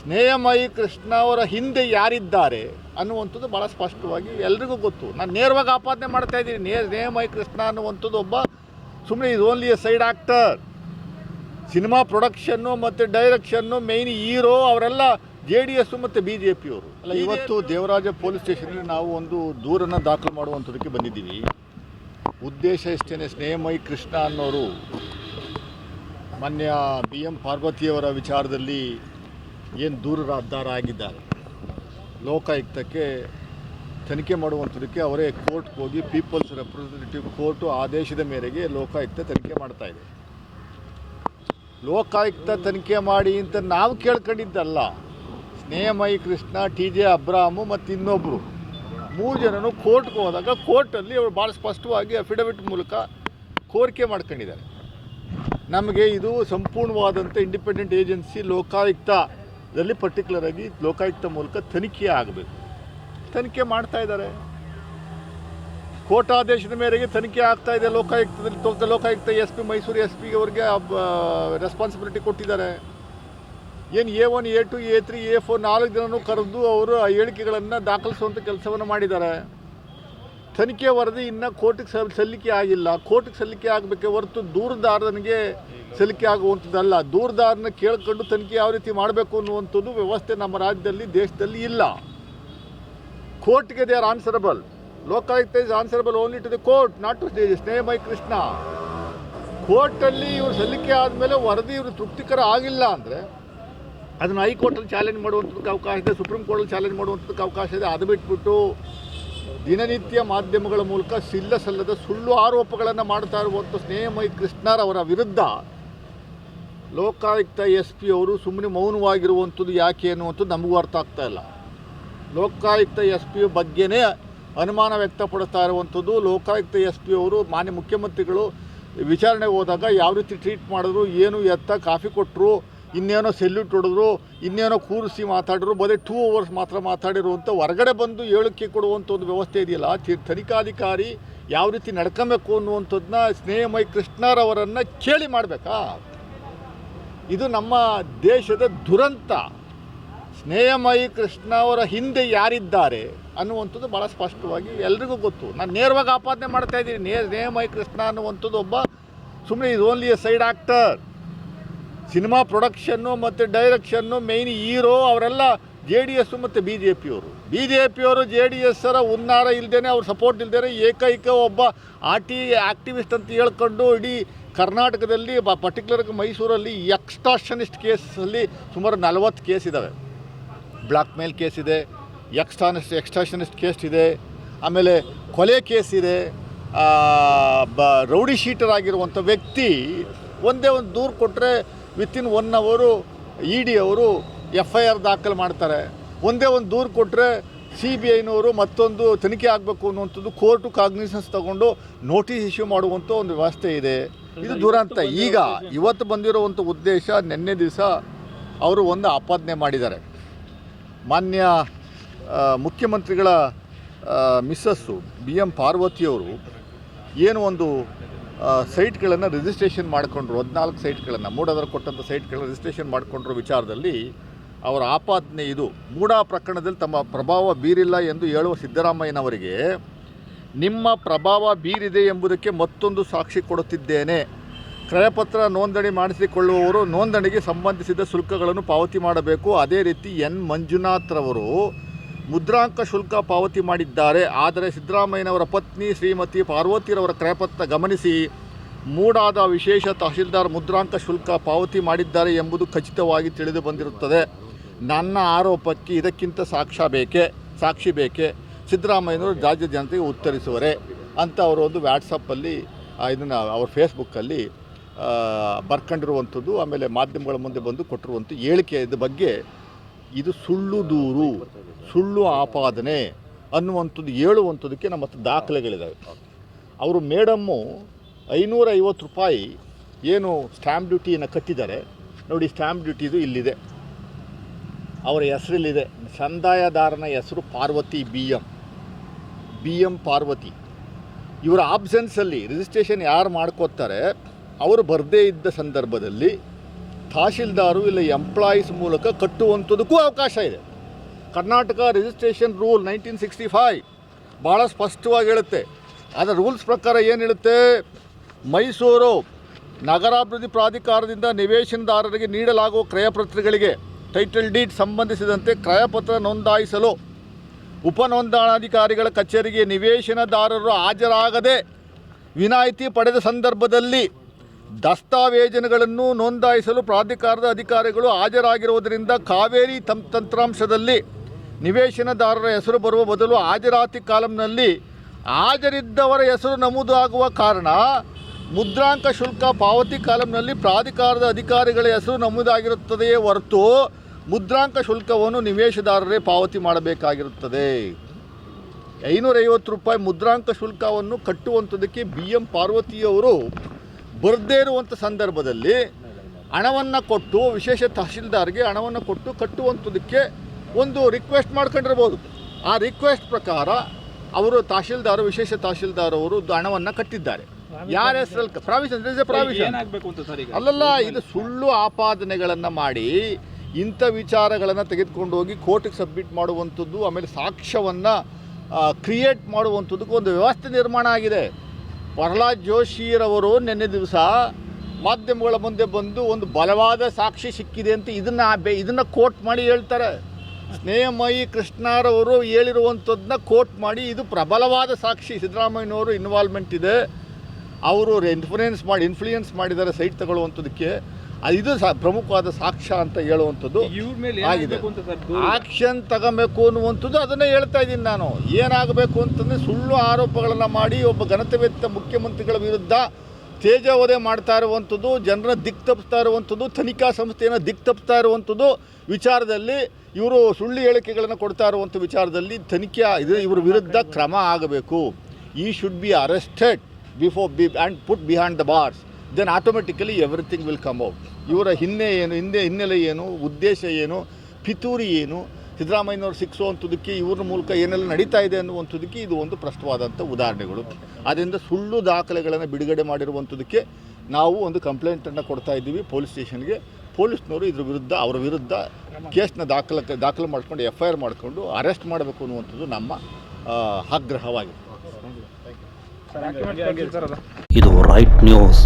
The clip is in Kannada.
ಸ್ನೇಹಮಯಿ ಕೃಷ್ಣ ಅವರ ಹಿಂದೆ ಯಾರಿದ್ದಾರೆ ಅನ್ನುವಂಥದ್ದು ಭಾಳ ಸ್ಪಷ್ಟವಾಗಿ ಎಲ್ರಿಗೂ ಗೊತ್ತು. ನಾನು ನೇರವಾಗಿ ಆಪಾದನೆ ಮಾಡ್ತಾ ಇದ್ದೀನಿ. ನೇ, ಸ್ನೇಹಮಯಿ ಕೃಷ್ಣ ಅನ್ನುವಂಥದ್ದು ಒಬ್ಬ ಸುಮ್ಮನೆ ಇದು only a side actor cinema production ಮತ್ತು ಡೈರೆಕ್ಷನ್ನು ಮೇಯ್ನ್ ಹೀರೋ ಅವರೆಲ್ಲ ಜೆ ಡಿ ಎಸ್ಸು ಮತ್ತು ಬಿ ಜೆ ಪಿಯವರು. ಅಲ್ಲ, ಇವತ್ತು ದೇವರಾಜ ಪೊಲೀಸ್ ಸ್ಟೇಷನಲ್ಲಿ ನಾವು ಒಂದು ದೂರನ್ನು ದಾಖಲು ಮಾಡುವಂಥದಕ್ಕೆ ಬಂದಿದ್ದೀವಿ. ಉದ್ದೇಶ ಇಷ್ಟೇ ಸ್ನೇಹಮಯಿ ಕೃಷ್ಣ ಅನ್ನೋರು, ಮಾನ್ಯ ಬಿ ಎಂ ಪಾರ್ವತಿಯವರ ವಿಚಾರದಲ್ಲಿ ಏನು ದೂರದಾರ ಆಗಿದ್ದಾರೆ. ಲೋಕಾಯುಕ್ತಕ್ಕೆ ತನಿಖೆ ಮಾಡುವಂಥದಕ್ಕೆ ಅವರೇ ಕೋರ್ಟ್ಗೆ ಹೋಗಿ ಪೀಪಲ್ಸ್ ರೆಪ್ರೆಸೆಂಟೇಟಿವ್ ಕೋರ್ಟು ಆದೇಶದ ಮೇರೆಗೆ ಲೋಕಾಯುಕ್ತ ತನಿಖೆ ಮಾಡ್ತಾ ಇದೆ. ಲೋಕಾಯುಕ್ತ ತನಿಖೆ ಮಾಡಿ ಅಂತ ನಾವು ಕೇಳ್ಕೊಂಡಿದ್ದಲ್ಲ. Snehamayi Krishna T J Abraham ಮತ್ತು ಇನ್ನೊಬ್ಬರು ಮೂರು ಜನನು ಕೋರ್ಟ್ಗೆ ಹೋದಾಗ ಕೋರ್ಟಲ್ಲಿ ಅವರು ಭಾಳ ಸ್ಪಷ್ಟವಾಗಿ ಅಫಿಡವಿಟ್ ಮೂಲಕ ಕೋರಿಕೆ ಮಾಡ್ಕೊಂಡಿದ್ದಾರೆ. ನಮಗೆ ಇದು ಸಂಪೂರ್ಣವಾದಂಥ ಇಂಡಿಪೆಂಡೆಂಟ್ ಏಜೆನ್ಸಿ ಲೋಕಾಯುಕ್ತದಲ್ಲಿ ಪರ್ಟಿಕ್ಯುಲರ್ ಆಗಿ ಲೋಕಾಯುಕ್ತ ಮೂಲಕ ತನಿಖೆ ಆಗಬೇಕು. ತನಿಖೆ ಮಾಡ್ತಾ ಇದ್ದಾರೆ. ಆದೇಶದ ಮೇರೆಗೆ ತನಿಖೆ ಆಗ್ತಾ ಇದೆ ಲೋಕಾಯುಕ್ತದಲ್ಲಿ. Lokayukta S P Mysuru S P ಅವ್ರಿಗೆ ರೆಸ್ಪಾನ್ಸಿಬಿಲಿಟಿ ಕೊಟ್ಟಿದ್ದಾರೆ. ಏನು A one, A two, A three, A four ನಾಲ್ಕು ಜನನು ಕರೆದು ಅವರು ಆ ಹೇಳಿಕೆಗಳನ್ನು ದಾಖಲಿಸುವಂಥ ಕೆಲಸವನ್ನು ಮಾಡಿದ್ದಾರೆ. ತನಿಖೆ ವರದಿ ಇನ್ನೂ ಕೋರ್ಟಿಗೆ ಸಲ್, ಸಲ್ಲಿಕೆ ಆಗಿಲ್ಲ. ಕೋರ್ಟಿಗೆ ಸಲ್ಲಿಕೆ ಆಗಬೇಕೆ ಹೊರತು ದೂರದಾರನಿಗೆ ಸಲ್ಲಿಕೆ ಆಗುವಂಥದ್ದಲ್ಲ. ದೂರದಾರನ ಕೇಳ್ಕೊಂಡು ತನಿಖೆ ಯಾವ ರೀತಿ ಮಾಡಬೇಕು ಅನ್ನುವಂಥದ್ದು ವ್ಯವಸ್ಥೆ ನಮ್ಮ ರಾಜ್ಯದಲ್ಲಿ, ದೇಶದಲ್ಲಿ ಇಲ್ಲ. ಕೋರ್ಟ್ಗೆ they are answerable Lokayukta is answerable only to the court not to Snehamayi Krishna ಕೋರ್ಟಲ್ಲಿ ಇವರು ಸಲ್ಲಿಕೆ ಆದಮೇಲೆ ವರದಿ ಇವರು ತೃಪ್ತಿಕರ ಆಗಿಲ್ಲ ಅಂದರೆ ಅದನ್ನು ಹೈಕೋರ್ಟಲ್ಲಿ ಚಾಲೆಂಜ್ ಮಾಡುವಂಥದ್ದಕ್ಕೆ ಅವಕಾಶ ಇದೆ, ಸುಪ್ರೀಂ ಕೋರ್ಟಲ್ಲಿ ಚಾಲೆಂಜ್ ಮಾಡುವಂಥದ್ದಕ್ಕೆ ಅವಕಾಶ ಇದೆ. ಅದು ಬಿಟ್ಬಿಟ್ಟು ದಿನನಿತ್ಯ ಮಾಧ್ಯಮಗಳ ಮೂಲಕ ಸಿಲ್ಲ ಸಲ್ಲದ ಸುಳ್ಳು ಆರೋಪಗಳನ್ನು ಮಾಡ್ತಾ ಇರುವಂಥ ಸ್ನೇಹಮಯಿ ಕೃಷ್ಣರವರ ವಿರುದ್ಧ ಲೋಕಾಯುಕ್ತ ಎಸ್ ಪಿ ಅವರು ಸುಮ್ಮನೆ ಮೌನವಾಗಿರುವಂಥದ್ದು ಯಾಕೆ ಅನ್ನುವಂಥದ್ದು ನಮಗೂ ಅರ್ಥ ಆಗ್ತಾ ಇಲ್ಲ. ಲೋಕಾಯುಕ್ತ ಎಸ್ ಪಿ ಬಗ್ಗೆನೇ ಅನುಮಾನ ವ್ಯಕ್ತಪಡಿಸ್ತಾ ಇರುವಂಥದ್ದು ಲೋಕಾಯುಕ್ತ ಎಸ್ ಪಿ ಅವರು ಮಾನ್ಯ ಮುಖ್ಯಮಂತ್ರಿಗಳು ವಿಚಾರಣೆಗೆ ಹೋದಾಗ ಯಾವ ರೀತಿ ಟ್ರೀಟ್ ಮಾಡಿದ್ರು, ಏನು ಎತ್ತ ಕಾಫಿ ಕೊಟ್ಟರು ಇನ್ನೇನೋ ಸೆಲ್ಯೂಟ್ ಹೊಡೆದ್ರು ಇನ್ನೇನೋ ಕೂರಿಸಿ ಮಾತಾಡಿದ್ರು ಬರೀ ಟೂ ಅವರ್ಸ್ ಮಾತ್ರ ಮಾತಾಡಿರುವಂಥ ಹೊರಗಡೆ ಬಂದು ಹೇಳಿಕೆ ಕೊಡುವಂಥ ಒಂದು ವ್ಯವಸ್ಥೆ ಇದೆಯಲ್ಲ ತನಿಖಾಧಿಕಾರಿ ಯಾವ ರೀತಿ ನಡ್ಕೊಬೇಕು ಅನ್ನುವಂಥದ್ದನ್ನ ಸ್ನೇಹಮಯ ಕೃಷ್ಣರವರನ್ನು ಕೇಳಿ ಮಾಡಬೇಕಾ? ಇದು ನಮ್ಮ ದೇಶದ ದುರಂತ. ಸ್ನೇಹಮಯಿ ಕೃಷ್ಣ ಅವರ ಹಿಂದೆ ಯಾರಿದ್ದಾರೆ ಅನ್ನುವಂಥದ್ದು ಭಾಳ ಸ್ಪಷ್ಟವಾಗಿ ಎಲ್ರಿಗೂ ಗೊತ್ತು. ನಾನು ನೇರವಾಗಿ ಆಪಾದನೆ ಮಾಡ್ತಾ ಇದ್ದೀನಿ. ನೇ ಸ್ನೇಹಮಯಿ ಕೃಷ್ಣ ಅನ್ನುವಂಥದ್ದು ಒಬ್ಬ ಸುಮ್ಮನೆ is only a side actor cinema production ಮತ್ತು ಡೈರೆಕ್ಷನ್ನು ಮೇಯ್ನ್ ಹೀರೋ ಅವರೆಲ್ಲ ಜೆ ಡಿ ಎಸ್ಸು ಮತ್ತು ಬಿ ಜೆ ಪಿಯವರು. ಬಿ ಜೆ ಪಿಯವರು ಜೆ ಡಿ ಎಸ್ಸರ ಉನ್ನಾರ ಇಲ್ಲದೇ ಅವ್ರ ಸಪೋರ್ಟ್ ಇಲ್ಲದೇ ಏಕೈಕ ಒಬ್ಬ ಆರ್ ಟಿ ಆ್ಯಕ್ಟಿವಿಸ್ಟ್ ಅಂತ ಹೇಳ್ಕೊಂಡು ಇಡೀ ಕರ್ನಾಟಕದಲ್ಲಿ ಬ ಪರ್ಟಿಕ್ಯುಲರ್ ಮೈಸೂರಲ್ಲಿ ಎಕ್ಸ್ಟಾಷನಿಸ್ಟ್ ಕೇಸಲ್ಲಿ ಸುಮಾರು ನಲವತ್ತು ಕೇಸ್ ಇದ್ದಾವೆ ಬ್ಲಾಕ್ ಮೇಲ್ ಕೇಸ್ ಇದೆ ಎಕ್ಸ್ಟಾನಿಸ್ಟ್ ಎಕ್ಸ್ಟಾಷನಿಸ್ಟ್ ಕೇಸ್ ಇದೆ ಆಮೇಲೆ ಕೊಲೆ ಕೇಸ್ ಇದೆ ಬ, ರೌಡಿ ಶೀಟರ್ ಆಗಿರುವಂಥ ವ್ಯಕ್ತಿ ಒಂದೇ ಒಂದು ದೂರು ಕೊಟ್ಟರೆ ವಿತಿನ್ ಒನ್ ಅವರು ಇ ಡಿ ಅವರು ಎಫ್ ಐ ಆರ್ ದಾಖಲು ಮಾಡ್ತಾರೆ. ಒಂದೇ ಒಂದು ದೂರು ಕೊಟ್ಟರೆ ಸಿ ಬಿ ಐನವರು ಮತ್ತೊಂದು ತನಿಖೆ ಆಗಬೇಕು ಅನ್ನುವಂಥದ್ದು ಕೋರ್ಟು ಕಾಗ್ನಿಸನ್ಸ್ ತಗೊಂಡು ನೋಟಿಸ್ ಇಶ್ಯೂ ಮಾಡುವಂಥ ಒಂದು ವ್ಯವಸ್ಥೆ ಇದೆ. ಇದು ದುರಂತ. ಈಗ ಇವತ್ತು ಬಂದಿರುವಂಥ ಉದ್ದೇಶ ನಿನ್ನೆ ದಿವಸ ಅವರು ಒಂದು ಆಪಾದನೆ ಮಾಡಿದ್ದಾರೆ. ಮಾನ್ಯ ಮುಖ್ಯಮಂತ್ರಿಗಳ ಮಿಸ್ಸಸ್ಸು ಬಿ ಎಂ ಪಾರ್ವತಿಯವರು ಏನು ಒಂದು ಸೈಟ್ಗಳನ್ನು ರಿಜಿಸ್ಟ್ರೇಷನ್ ಮಾಡಿಕೊಂಡ್ರು, ಹದಿನಾಲ್ಕು ಸೈಟ್ಗಳನ್ನು ಮೂಡಾದರು ಕೊಟ್ಟಂಥ ಸೈಟ್ಗಳನ್ನ ರಿಜಿಸ್ಟ್ರೇಷನ್ ಮಾಡಿಕೊಂಡ್ರು ವಿಚಾರದಲ್ಲಿ ಅವರ ಆಪಾದನೆ ಇದು. ಮೂಡಾ ಪ್ರಕರಣದಲ್ಲಿ ತಮ್ಮ ಪ್ರಭಾವ ಬೀರಿಲ್ಲ ಎಂದು ಹೇಳುವ ಸಿದ್ದರಾಮಯ್ಯನವರಿಗೆ ನಿಮ್ಮ ಪ್ರಭಾವ ಬೀರಿದೆ ಎಂಬುದಕ್ಕೆ ಮತ್ತೊಂದು ಸಾಕ್ಷಿ ಕೊಡುತ್ತಿದ್ದೇನೆ. ಕ್ರಯಪತ್ರ ನೋಂದಣಿ ಮಾಡಿಸಿಕೊಳ್ಳುವವರು ನೋಂದಣಿಗೆ ಸಂಬಂಧಿಸಿದ ಶುಲ್ಕಗಳನ್ನು ಪಾವತಿ ಮಾಡಬೇಕು. ಅದೇ ರೀತಿ ಎನ್. ಮಂಜುನಾಥ್ರವರು ಮುದ್ರಾಂಕ ಶುಲ್ಕ ಪಾವತಿ ಮಾಡಿದ್ದಾರೆ. ಆದರೆ ಸಿದ್ದರಾಮಯ್ಯನವರ ಪತ್ನಿ ಶ್ರೀಮತಿ ಪಾರ್ವತಿರವರ ಕ್ರಯಪತ್ರ ಗಮನಿಸಿ ಮೂಡಾದ ವಿಶೇಷ ತಹಶೀಲ್ದಾರ್ ಮುದ್ರಾಂಕ ಶುಲ್ಕ ಪಾವತಿ ಮಾಡಿದ್ದಾರೆ ಎಂಬುದು ಖಚಿತವಾಗಿ ತಿಳಿದು ಬಂದಿರುತ್ತದೆ. ನನ್ನ ಆರೋಪಕ್ಕೆ ಇದಕ್ಕಿಂತ ಸಾಕ್ಷ್ಯ ಬೇಕೇ, ಸಾಕ್ಷಿ ಬೇಕೇ? ಸಿದ್ದರಾಮಯ್ಯನವರು ರಾಜ್ಯ ಜನತೆಗೆ ಉತ್ತರಿಸುವರೆ. ಅಂತ ಅವರು ಒಂದು ವ್ಯಾಟ್ಸಪ್ಪಲ್ಲಿ ಇದನ್ನು ಅವ್ರ ಫೇಸ್ಬುಕ್ಕಲ್ಲಿ ಬರ್ಕೊಂಡಿರುವಂಥದ್ದು, ಆಮೇಲೆ ಮಾಧ್ಯಮಗಳ ಮುಂದೆ ಬಂದು ಕೊಟ್ಟಿರುವಂಥ ಹೇಳಿಕೆ ಇದ್ರ ಬಗ್ಗೆ ಇದು ಸುಳ್ಳು ದೂರು, ಸುಳ್ಳು ಆಪಾದನೆ ಅನ್ನುವಂಥದ್ದು ಹೇಳುವಂಥದ್ದಕ್ಕೆ ನಮ್ಮ ಹತ್ರ ದಾಖಲೆಗಳಿದ್ದಾವೆ ಅವರು ಮೇಡಮ್ಮು ಐನೂರ ಐವತ್ತು ರೂಪಾಯಿ ಏನು ಸ್ಟ್ಯಾಂಪ್ ಡ್ಯೂಟಿಯನ್ನು ಕಟ್ಟಿದ್ದಾರೆ. ನೋಡಿ, ಸ್ಟ್ಯಾಂಪ್ ಡ್ಯೂಟಿದು ಇಲ್ಲಿದೆ. ಅವರ ಹೆಸರಲ್ಲಿದೆ. ಸಂದಾಯದಾರನ ಹೆಸರು Parvati B M B M Parvati. ಇವರ ಆಬ್ಸೆನ್ಸಲ್ಲಿ ರಿಜಿಸ್ಟ್ರೇಷನ್ ಯಾರು ಮಾಡ್ಕೋತಾರೆ ಅವರು ಬರದೇ ಇದ್ದ ಸಂದರ್ಭದಲ್ಲಿ ತಹಶೀಲ್ದಾರು ಇಲ್ಲ ಎಂಪ್ಲಾಯೀಸ್ ಮೂಲಕ ಕಟ್ಟುವಂಥದ್ದಕ್ಕೂ ಅವಕಾಶ ಇದೆ. Karnataka registration rule nineteen sixty five ಭಾಳ ಸ್ಪಷ್ಟವಾಗಿ ಹೇಳುತ್ತೆ. ಅದರ ರೂಲ್ಸ್ ಪ್ರಕಾರ ಏನು ಹೇಳುತ್ತೆ? ಮೈಸೂರು ನಗರಾಭಿವೃದ್ಧಿ ಪ್ರಾಧಿಕಾರದಿಂದ ನಿವೇಶನದಾರರಿಗೆ ನೀಡಲಾಗುವ ಕ್ರಯಪತ್ರಗಳಿಗೆ ಟೈಟಲ್ ಡೀಡ್ ಸಂಬಂಧಿಸಿದಂತೆ ಕ್ರಯಪತ್ರ ನೋಂದಾಯಿಸಲು ಉಪನೋಂದಣಾಧಿಕಾರಿಗಳ ಕಚೇರಿಗೆ ನಿವೇಶನದಾರರು ಹಾಜರಾಗದೆ ವಿನಾಯಿತಿ ಪಡೆದ ಸಂದರ್ಭದಲ್ಲಿ ದಸ್ತಾವೇಜನುಗಳನ್ನು ನೋಂದಾಯಿಸಲು ಪ್ರಾಧಿಕಾರದ ಅಧಿಕಾರಿಗಳು ಹಾಜರಾಗಿರುವುದರಿಂದ ಕಾವೇರಿ ತಂತ್ರಾಂಶದಲ್ಲಿ ನಿವೇಶನದಾರರ ಹೆಸರು ಬರುವ ಬದಲು ಹಾಜರಾತಿ ಕಾಲಂನಲ್ಲಿ ಹಾಜರಿದ್ದವರ ಹೆಸರು ನಮೂದು ಆಗುವ ಕಾರಣ ಮುದ್ರಾಂಕ ಶುಲ್ಕ ಪಾವತಿ ಕಾಲಂನಲ್ಲಿ ಪ್ರಾಧಿಕಾರದ ಅಧಿಕಾರಿಗಳ ಹೆಸರು ನಮೂದಾಗಿರುತ್ತದೆಯೇ ಹೊರತು ಮುದ್ರಾಂಕ ಶುಲ್ಕವನ್ನು ನಿವೇಶದಾರರೇ ಪಾವತಿ ಮಾಡಬೇಕಾಗಿರುತ್ತದೆ. ಐನೂರೈವತ್ತು ರೂಪಾಯಿ ಮುದ್ರಾಂಕ ಶುಲ್ಕವನ್ನು ಕಟ್ಟುವಂಥದ್ದಕ್ಕೆ ಬಿ ಎಂ ಪಾರ್ವತಿಯವರು ಬರದೇ ಇರುವಂಥ ಸಂದರ್ಭದಲ್ಲಿ ಹಣವನ್ನು ಕೊಟ್ಟು ವಿಶೇಷ ತಹಶೀಲ್ದಾರ್ಗೆ ಹಣವನ್ನು ಕೊಟ್ಟು ಕಟ್ಟುವಂಥದಕ್ಕೆ ಒಂದು ರಿಕ್ವೆಸ್ಟ್ ಮಾಡ್ಕೊಂಡಿರ್ಬೋದು. ಆ ರಿಕ್ವೆಸ್ಟ್ ಪ್ರಕಾರ ಅವರು ತಹಶೀಲ್ದಾರ್ ವಿಶೇಷ ತಹಶೀಲ್ದಾರ್ ಅವರು ಹಣವನ್ನು ಕಟ್ಟಿದ್ದಾರೆ. ಯಾರ ಹೆಸರಲ್ಲಿ ಪ್ರಾವಿಷನ್ ಪ್ರಾವಿಷನ್. ಅಲ್ಲಲ್ಲ ಇದು ಸುಳ್ಳು ಆಪಾದನೆಗಳನ್ನು ಮಾಡಿ ಇಂಥ ವಿಚಾರಗಳನ್ನು ತೆಗೆದುಕೊಂಡು ಹೋಗಿ ಕೋರ್ಟಿಗೆ ಸಬ್ಮಿಟ್ ಮಾಡುವಂಥದ್ದು ಆಮೇಲೆ ಸಾಕ್ಷ್ಯವನ್ನು ಕ್ರಿಯೇಟ್ ಮಾಡುವಂಥದ್ದಕ್ಕೆ ಒಂದು ವ್ಯವಸ್ಥೆ ನಿರ್ಮಾಣ ಆಗಿದೆ. ಪ್ರಹ್ಲಾದ್ ಜೋಶಿರವರು ನಿನ್ನೆ ದಿವಸ ಮಾಧ್ಯಮಗಳ ಮುಂದೆ ಬಂದು ಒಂದು ಬಲವಾದ ಸಾಕ್ಷಿ ಸಿಕ್ಕಿದೆ ಅಂತ ಇದನ್ನು ಬೆ ಇದನ್ನು ಕೋಟ್ ಮಾಡಿ ಹೇಳ್ತಾರೆ. ಸ್ನೇಹಮಯಿ ಕೃಷ್ಣರವರು ಹೇಳಿರುವಂಥದ್ದನ್ನ ಕೋಟ್ ಮಾಡಿ ಇದು ಪ್ರಬಲವಾದ ಸಾಕ್ಷಿ. ಸಿದ್ದರಾಮಯ್ಯನವರು ಇನ್ವಾಲ್ವ್ಮೆಂಟ್ ಇದೆ. ಅವರು ಇನ್ಫ್ಲೂಯೆನ್ಸ್ ಮಾಡಿ ಇನ್ಫ್ಲೂಯೆನ್ಸ್ ಮಾಡಿದ್ದಾರೆ ಸೈಟ್ ತಗೊಳ್ಳುವಂಥದ್ದಕ್ಕೆ. ಇದು ಸಹ ಪ್ರಮುಖವಾದ ಸಾಕ್ಷ್ಯ ಅಂತ ಹೇಳುವಂಥದ್ದು ಆಗಿದೆ. ಆಕ್ಷನ್ ತಗೋಬೇಕು ಅನ್ನುವಂಥದ್ದು ಅದನ್ನೇ ಹೇಳ್ತಾ ಇದ್ದೀನಿ ನಾನು. ಏನಾಗಬೇಕು ಅಂತಂದರೆ ಸುಳ್ಳು ಆರೋಪಗಳನ್ನು ಮಾಡಿ ಒಬ್ಬ ಘನತೆವೆತ್ತ ಮುಖ್ಯಮಂತ್ರಿಗಳ ವಿರುದ್ಧ ತೇಜಾವಧೆ ಮಾಡ್ತಾ ಇರುವಂಥದ್ದು ಜನರ ದಿಕ್ ತಪ್ಪಿಸ್ತಾ ಇರುವಂಥದ್ದು ತನಿಖಾ ಸಂಸ್ಥೆಯನ್ನು ದಿಕ್ ತಪ್ಪಿಸ್ತಾ ಇರುವಂಥದ್ದು ವಿಚಾರದಲ್ಲಿ ಇವರು ಸುಳ್ಳು ಹೇಳಿಕೆಗಳನ್ನು ಕೊಡ್ತಾ ಇರುವಂಥ ವಿಚಾರದಲ್ಲಿ ತನಿಖೆ ಇದು ಇವ್ರ ವಿರುದ್ಧ ಕ್ರಮ ಆಗಬೇಕು. ಈ should be arrested before be and put behind the bars then automatically everything will come out ಇವರ ಹಿನ್ನೆ ಏನು ಹಿಂದೆ ಹಿನ್ನೆಲೆ ಏನು ಉದ್ದೇಶ ಏನು ಪಿತೂರಿ ಏನು ಸಿದ್ದರಾಮಯ್ಯನವ್ರು ಸಿಕ್ಸುವಂಥದ್ದಕ್ಕೆ ಇವ್ರ ಮೂಲಕ ಏನೆಲ್ಲ ನಡೀತಾ ಇದೆ ಅನ್ನುವಂಥದ್ದಕ್ಕೆ ಇದು ಒಂದು ಪ್ರಶ್ನವಾದಂಥ ಉದಾಹರಣೆಗಳು. ಆದ್ದರಿಂದ ಸುಳ್ಳು ದಾಖಲೆಗಳನ್ನು ಬಿಡುಗಡೆ ಮಾಡಿರುವಂಥದ್ದಕ್ಕೆ ನಾವು ಒಂದು ಕಂಪ್ಲೇಂಟನ್ನು ಕೊಡ್ತಾ ಇದ್ದೀವಿ ಪೊಲೀಸ್ ಸ್ಟೇಷನ್ಗೆ. ಪೊಲೀಸ್ನವರು ಇದ್ರ ವಿರುದ್ಧ ಅವರ ವಿರುದ್ಧ ಕೇಸ್ನ ದಾಖಲೆ ದಾಖಲು ಮಾಡಿಕೊಂಡು ಎಫ್ ಐ ಆರ್ ಮಾಡಿಕೊಂಡು ಅರೆಸ್ಟ್ ಮಾಡಬೇಕು ಅನ್ನುವಂಥದ್ದು ನಮ್ಮ ಆಗ್ರಹವಾಗಿದೆ. ಇದು ರೈಟ್ ನ್ಯೂಸ್.